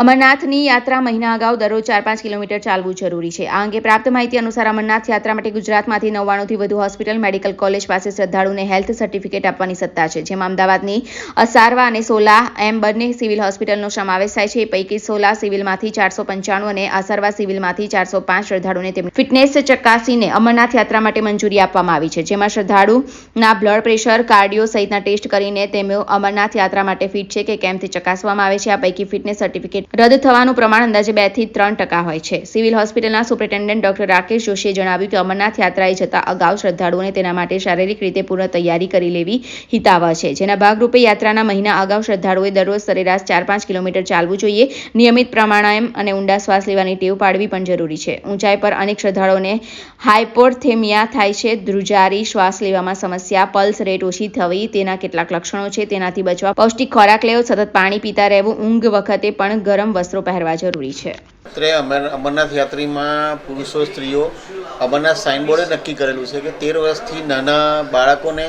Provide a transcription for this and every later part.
અમરનાથની યાત્રા મહિના અગાઉ દરરોજ ચાર પાંચ કિલોમીટર ચાલવું જરૂરી છે. આ અંગે પ્રાપ્ત માહિતી અનુસાર અમરનાથ યાત્રા માટે ગુજરાતમાંથી નવ્વાણુંથી વધુ હોસ્પિટલ, મેડિકલ કોલેજ પાસે શ્રદ્ધાળુને હેલ્થ સર્ટિફિકેટ આપવાની સત્તા છે, જેમાં અમદાવાદની અસારવા અને સોલા એમ બંને સિવિલ હોસ્પિટલનો સમાવેશ થાય છે. એ પૈકી સોલા સિવિલમાંથી ચારસો પંચાણું અને અસારવા સિવિલમાંથી ચારસો પાંચ શ્રદ્ધાળુને તેમની ફિટનેસ ચકાસીને અમરનાથ યાત્રા માટે મંજૂરી આપવામાં આવી છે, જેમાં શ્રદ્ધાળુના બ્લડ પ્રેશર, કાર્ડિયો સહિતના ટેસ્ટ કરીને તેઓ અમરનાથ યાત્રા માટે ફિટ છે કે કેમ તે ચકાસવામાં આવે છે. આ પૈકી ફિટનેસ સર્ટિફિકેટ રદ થવાનું પ્રમાણ અંદાજે બેથી ત્રણ ટકા હોય છે. સિવિલ હોસ્પિટલના સુપ્રિન્ટેન્ડન્ટ ડોક્ટર રાકેશ જોશીએ જણાવ્યું કે અમરનાથ યાત્રાએ જતા અગાઉ શ્રદ્ધાળુઓને તેના માટે શારીરિક રીતે પૂર્ણ તૈયારી કરી લેવી હિતાવહ છે. જેના ભાગરૂપે યાત્રાના મહિના અગાઉ શ્રદ્ધાળુઓએ દરરોજ સરેરાશ ચાર પાંચ કિલોમીટર ચાલવું જોઈએ. નિયમિત પ્રાણાયામ અને ઊંડા શ્વાસ લેવાની ટેવ પાડવી પણ જરૂરી છે. ઊંચાઈ પર અનેક શ્રદ્ધાળુઓને હાઇપોથેમિયા થાય છે. ધ્રુજારી શ્વાસ લેવામાં સમસ્યા, પલ્સ રેટ ઓછી થવી, તેના કેટલાક લક્ષણો છે. તેનાથી બચવા પૌષ્ટિક ખોરાક લેવો, સતત પાણી પીતા રહેવું, ઊંઘ વખતે પણ ગરમ વસ્ત્રો પહેરવા જરૂરી છે. અમરનાથ યાત્રીમાં પુરુષો, સ્ત્રીઓ અમરનાથ સાઇનબોર્ડે નક્કી કરેલું છે કે તેર વર્ષથી નાના બાળકોને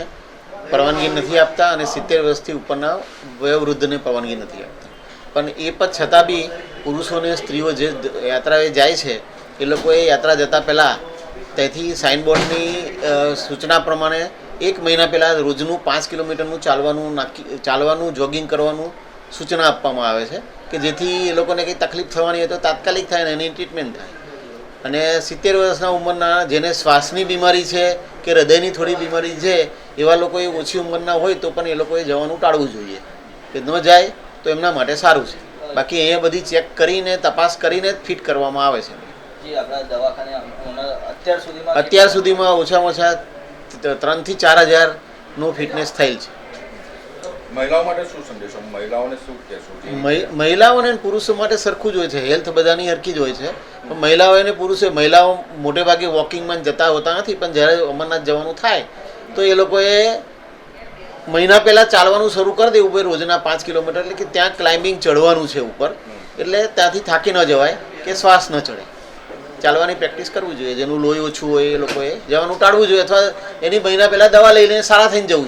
પરવાનગી નથી આપતા અને સિત્તેર વર્ષથી ઉપરના વયોવૃદ્ધને પરવાનગી નથી આપતા. પણ એ પણ છતાં બી પુરુષોને સ્ત્રીઓ જે યાત્રાએ જાય છે, એ લોકોએ યાત્રા જતાં પહેલાં તેથી સાઇનબોર્ડની બોર્ડની સૂચના પ્રમાણે એક મહિના પહેલાં રોજનું પાંચ કિલોમીટરનું ચાલવાનું નાખી, ચાલવાનું જોગિંગ કરવાનું સૂચના આપવામાં આવે છે કે જેથી એ લોકોને કંઈ તકલીફ થવાની હોય તો તાત્કાલિક થાય ને એની ટ્રીટમેન્ટ થાય. અને સિત્તેર વર્ષના ઉંમરના જેને શ્વાસની બીમારી છે કે હૃદયની થોડી બીમારી છે એવા લોકોએ ઓછી ઉંમરના હોય તો પણ એ લોકોએ જવાનું ટાળવું જોઈએ. કે ન જાય તો એમના માટે સારું છે. બાકી અહીંયા બધી ચેક કરીને તપાસ કરીને જ ફિટ કરવામાં આવે છે. અત્યાર સુધીમાં ઓછામાં ઓછા ત્રણથી ચાર હજારનું ફિટનેસ થયેલ છે. મહિલાઓને પુરુષો માટે સરખું જ હોય છે. હેલ્થ બધાની હરખી જ હોય છે. પણ મહિલાઓ અને પુરુષે, મહિલાઓ મોટે ભાગે વોકિંગમાં જતા હોતા નથી, પણ જ્યારે અમરનાથ જવાનું થાય, તો એ લોકોએ મહિના પહેલાં ચાલવાનું શરૂ કરી દેવું ભાઈ રોજના પાંચ કિલોમીટર. એટલે કે ત્યાં ક્લાઇમ્બિંગ ચડવાનું છે ઉપર. એટલે ત્યાંથી થાકી ન જવાય કે શ્વાસ ન ચડે. ચાલવાની પ્રેક્ટિસ કરવી જોઈએ. જેનું લોહી ઓછું હોય એ લોકોએ જવાનું ટાળવું જોઈએ. અથવા એની મહિના પહેલાં દવા લઈ લઈને સારા થઈને જવું